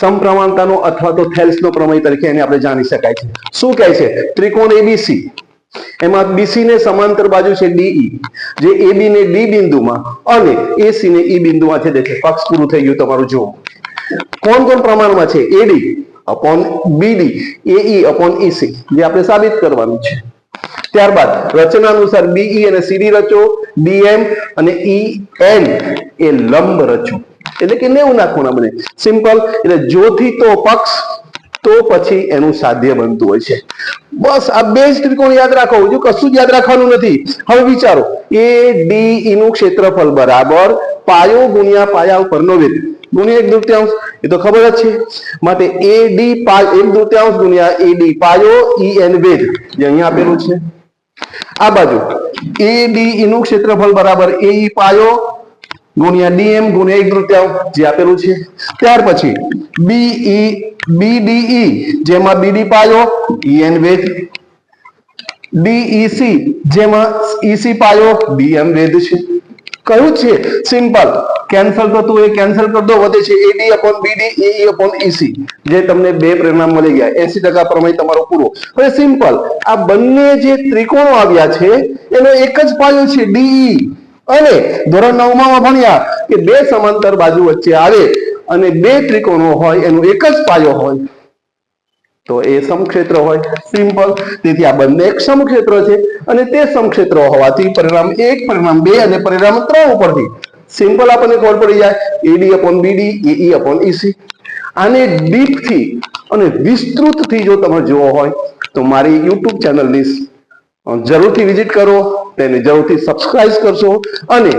સમપ્રમાણતાનો અથવા તો થેલ્સનો પ્રમેય તરીકે એને આપણે જાણી શકાય છે. શું કહે છે? ત્રિકોણ એબીસી એમાં બીસી ને સમાંતર બાજુ છે ડીઈ જે એબી ને ડી બિંદુમાં અને એસી ને ઈ બિંદુમાં છે. દેખે પક્ષ પૂરું થઈ ગયું તમારું જુઓ. કોણ કોણ પ્રમાણમાં છે? એડી અપોન બીડી એઈ અપોન ઈસી જે આપણે સાબિત કરવાનું છે. ત્યારબાદ રચના અનુસાર બીઈ અને સીડી રચો ડીએમ અને ઈ એન એ લંબ રચો. એટલે કે નેવું ના ખૂણા સિમ્પલ એટલે જોથી તો પક્ષ, તો પછી એનું સાધ્ય બનતું હોય છે. બસ આ બે જ ત્રિકોણ યાદ રાખો. જો કશું જ યાદ રાખવાનું નથી. હવે વિચારો. એ ડી ઈ નું ક્ષેત્રફળ બરાબર પાયો ગુણ્યા પાયા ઉપરનો વેદ ગુણ્યા એક દૃત્યાંશ એ તો ખબર જ છે. માટે એ ડી એક દૃત્યાંશ ગુણ્યા એ ડી પાયો ઈ એન વેદ જે અહીંયા આપેલું છે. આ બાજુ. એ ડી ઈ નું ક્ષેત્રફળ બરાબર એ પાયો ગુણ્યા ડીએમ ગુણ્યા એક તૃતીયાંશ જે આપેલું છે. ત્યાર પછી બીઈ, બીડીઈ જેમાં બીડી પાયો, ઈએન વેદ. ડીઈસી જેમાં ઈસી પાયો, ડીએમ વેધ છે. કયું છે, સિમ્પલ. કેન્સલ થતું એ કેન્સલ કરતો વધે છે એડી અપોન બીડી એઈ અપોન ઈસી. જે તમને બે પરિણામ મળી ગયા. એસી ટકા પ્રમેય તમારો પૂરો. હવે સિમ્પલ. આ બંને જે ત્રિકોણો આવ્યા છે, એનો એક જ પાયો છે, ડીઈ. અને ધોરણ નવમાં ભણ્યા કે બે સમાંતર બાજુ વચ્ચે આવે અને બે ત્રિકોણો હોય, એનો એક જ પાયો હોય. તો એ સમક્ષેત્ર હોય. સિમ્પલ તેથી આ બંને એક સમક્ષેત્ર છે અને તે સમક્ષેત્ર હોવાથી પરિણામ એક, પરિણામ બે અને પરિણામ ત્રણ ઉપરથી. સિમ્પલ આપણને ખબર પડી જાય. એડી અપોન બીડી એઈ અપોન ઈસી આને ડીપથી અને વિસ્તૃતથી જો તમે જોવો હોય, તો મારી યુટ્યુબ ચેનલની જરૂરથી વિઝિટ કરો. તેને જરૂરથી સબસ્ક્રાઇબ કરશો અને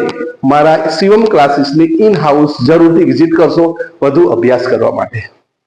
મારા શિવમ ક્લાસીસની ઇન હાઉસ જરૂરથી વિઝિટ કરશો. વધુ અભ્યાસ કરવા માટે.